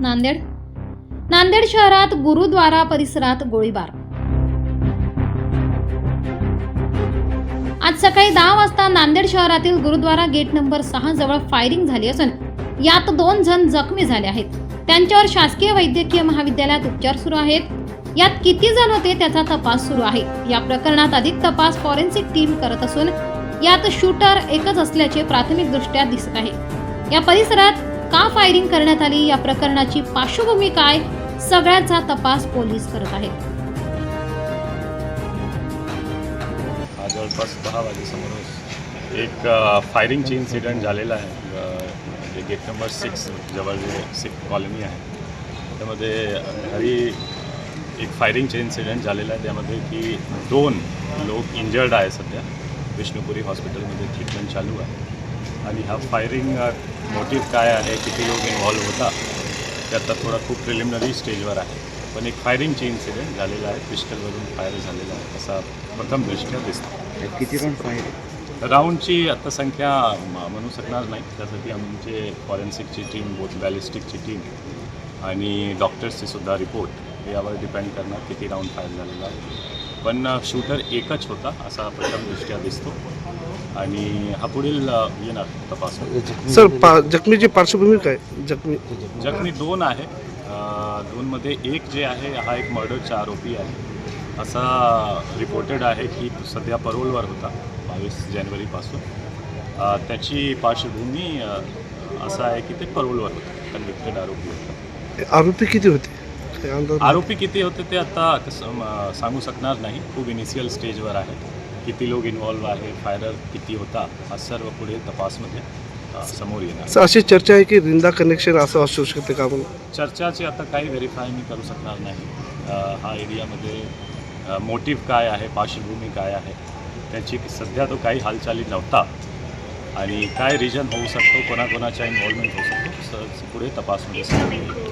नांदेड? नांदेड शहरात गुरुद्वारा परिसरात गोळीबार. आज सकाळी दहा वाजता नांदेड शहरातील गुरुद्वारा गेट नंबर सहा जवळ फायरिंग झाली असून यात दोन जण जखमी झाले आहेत. त्यांच्यावर शासकीय वैद्यकीय महाविद्यालयात उपचार सुरू आहेत. यात किती जण होते त्याचा तपास सुरू आहे. या प्रकरणात अधिक तपास फॉरेन्सिक टीम करत असून यात शूटर एकच असल्याचे प्राथमिक दृष्ट्या दिसत आहे. या परिसरात का फायरिंग करण्यात आली? या प्रकरणाची पार्श्वभूमी काय? सगळ्याचा तपास पोलीस करत आहेत. जवळपास दहा वाजेसमोर एक फायरिंगची इन्सिडेंट झालेला आहे. अ, म्हणजे गेट नंबर सिक्स जवळ जे सिक्स कॉलनी आहे. त्यामध्ये घरी एक फायरिंगचे इन्सिडेंट झालेला आहे. त्यामध्ये की दोन लोक इंजर्ड आहे सध्या. विष्णुपुरी हॉस्पिटलमध्ये ट्रीटमेंट चालू आहे. आणि हा फायरिंग मोटिव्ह काय आहे किती लोक इन्व्हॉल्व होता ते आता थोडा खूप प्रिलिमिनरी स्टेजवर आहे. पण एक फायरिंगची इन्सिडेंट झालेला आहे पिस्टलवरून फायर झालेला आहे असा प्रथम दृष्ट्या दिसतो. किती राऊंड फायर राऊंडची आता संख्या म्हणू शकणार नाही. त्यासाठी आमचे फॉरेन्सिकची टीम बोथ बॅलिस्टिकची टीम आणि डॉक्टर्सचे सुद्धा रिपोर्ट यावर डिपेंड करणार किती राऊंड फायर झालेला आहे. पण शूटर एकच होता असा प्रथम दृष्ट्या दिसतो. आणि हा पुढील येणार तपास. सर पा जखमीची पार्श्वभूमी काय? जखमी जखमी दोन आहे. दोनमध्ये एक जे आहे हा एक मर्डरचा आरोपी आहे. असा रिपोर्टेड आहे की तो सध्या परोलवर होता बावीस जानेवारीपासून. त्याची पार्श्वभूमी असं आहे की ते परोलवर होतं कन्व्हिक्टेड आरोपी होता. आरोपी किती होते? आरोपी किती होते ते आता सांगू शकणार नाही. खूप इनिशियल स्टेजवर आहे. किती लोक इन्व्हॉल्व आहे फायरर किती होता हा सर्व पुढे तपासमध्ये समोर येणार सर अशी चर्चा आहे की रिंदा कनेक्शन असं असू शकते का म्हणून चर्चाची आता काही व्हेरीफाय मी करू शकणार नाही. हा एरियामध्ये मोटिव्ह काय आहे पार्श्वभूमी काय आहे त्याची सध्या तो काही हालचाली नव्हता. आणि काय रिजन होऊ शकतो कोणाकोणाचा इन्व्हॉल्वमेंट होऊ शकतो पुढे तपासमध्ये येईल.